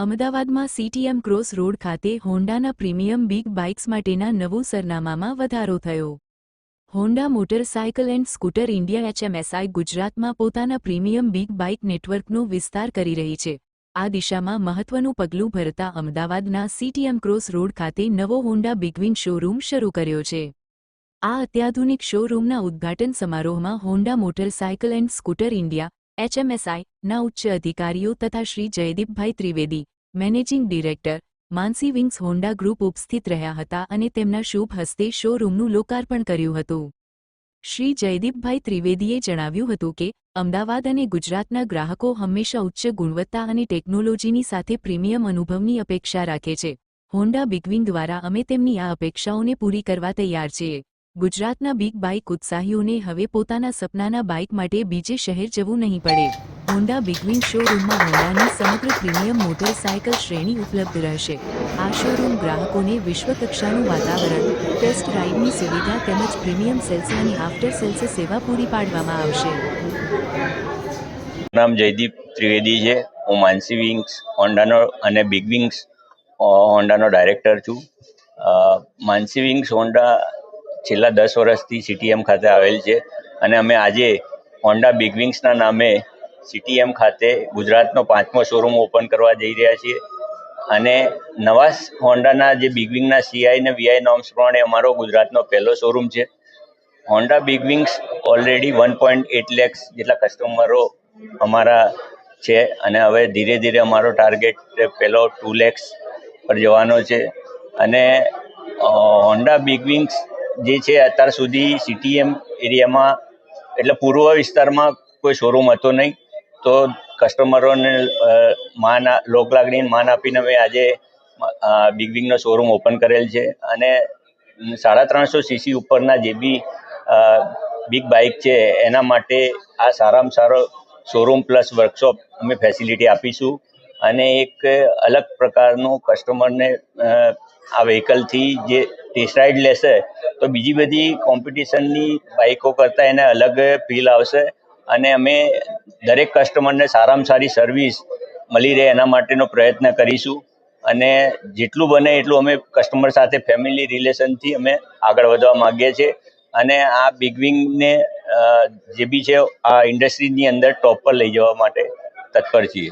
અમદાવાદમાં CTM cross road ખાતે હોન્ડાના premium big bikes માટેના નવું સરનામામાં વધારો થયો. Honda motorcycle and scooter India HMSI ગુજરાતમાં પોતાના પ્રીમિયમ બિગ બાઇક નેટવર્કનો વિસ્તાર કરી રહી છે. આ દિશામાં મહત્વનું પગલું ભરતા અમદાવાદના સીટીએમ ક્રોસ રોડ ખાતે નવો હોન્ડા બિગવિન શોરૂમ શરૂ કર્યો છે. આ અત્યાધુનિક શોરૂમના ઉદ્ઘાટન સમારોહમાં Honda motorcycle and scooter India HMSI, ના ઉચ્ચ અધિકારીઓ તથા Shri Jaydeepbhai Trivedi, managing director, Mansi wings Honda group ઉપસ્થિત રહ્યા હતા અને તેમના શુભ હસ્તે શોરૂમનું લોકાર્પણ કર્યું હતું. શ્રી જયદીપભાઈ ત્રિવેદીએ જણાવ્યું હતું કે, અમદાવાદ અને ગુજરાતના ગ્રાહકો હંમેશા ઉચ્ચ ગુણવત્તા અને ટેકનોલોજીની સાથે પ્રીમિયમ અનુભવની અપેક્ષા રાખે છે. હોન્ડા બિગવિંગ દ્વારા અમે તેમની આ અપેક્ષાઓને પૂરી કરવા તૈયાર છીએ. ગુજરાતના બિગ બાઇક ઉત્સાહીઓને હવે પોતાના સપનાના બાઇક માટે બીજે શહેર જવું નહીં પડે. હોન્ડા બિગવિંગ શોરૂમમાં હોન્ડાની સમગ્ર પ્રીમિયમ મોટરસાયકલ શ્રેણી ઉપલબ્ધ રહેશે. આ શોરૂમ ગ્રાહકોને વિશ્વકક્ષાનું વાતાવરણ ટેસ્ટ રાઇડની સુવિધા તેમજ પ્રીમિયમ સેલ્સ અને આફ્ટર સેલ્સ સેવા પૂરી પાડવામાં આવશે. નામ જયદીપ ત્રિવેદી છે. હું માનસી વિંગ્સ હોન્ડાનો અને બિગ વિંગ્સ હોન્ડાનો ડાયરેક્ટર છું. માનસી વિંગ્સ હોન્ડા છેલ્લા દસ વર્ષથી સીટીએમ ખાતે આવેલ છે અને અમે આજે હોન્ડા બિગ વિંગ્સના નામે સીટીએમ ખાતે ગુજરાતનો પાંચમો શોરૂમ ઓપન કરવા જઈ રહ્યા છીએ. અને નવા હોન્ડાના જે બિગ વિંગના સીઆઈ ને વીઆઈ નોર્મ્સ પ્રમાણે અમારો ગુજરાતનો પહેલો શોરૂમ છે. Honda big wings already one point eight lakhs જેટલા કસ્ટમરો અમારા છે અને હવે ધીરે ધીરે અમારો ટાર્ગેટ પેલો ટુ લેક્સ પર જવાનો છે. અને હોન્ડા બિગ વિંગ્સ જે છે અત્યાર સુધી સીટીએમ એરિયામાં, એટલે પૂર્વ વિસ્તારમાં કોઈ શોરૂમ હતો નહીં. તો કસ્ટમરોને માન લોક લાગણીને માન આપીને અમે આજે બિગ વિંગનો શોરૂમ ઓપન કરેલ છે. અને સાડા ત્રણસો સીસી ઉપરના જે બી બિગ બાઇક છે, એના માટે આ સારામાં સારો શોરૂમ પ્લસ વર્કશોપ અમે ફેસિલિટી આપીશું. અને એક અલગ પ્રકારનું કસ્ટમરને આ વ્હીકલથી જે ટેસ્ટ રાઇડ લેશે, તો બીજી બધી કોમ્પિટિશનની બાઇકો કરતાં એને અલગ ફીલ આવશે અને અમે દરેક કસ્ટમરને સારામાં સારી સર્વિસ મળી રહે એના માટેનો પ્રયત્ન કરીશું અને જેટલું બને એટલું અમે કસ્ટમર સાથે ફેમિલી રિલેશનથી અમે આગળ વધવા માગીએ છીએ. અને આ બિગ વિંગને જે બી છે, આ ઇન્ડસ્ટ્રીની અંદર ટોપ પર લઈ જવા માટે તત્પર છીએ.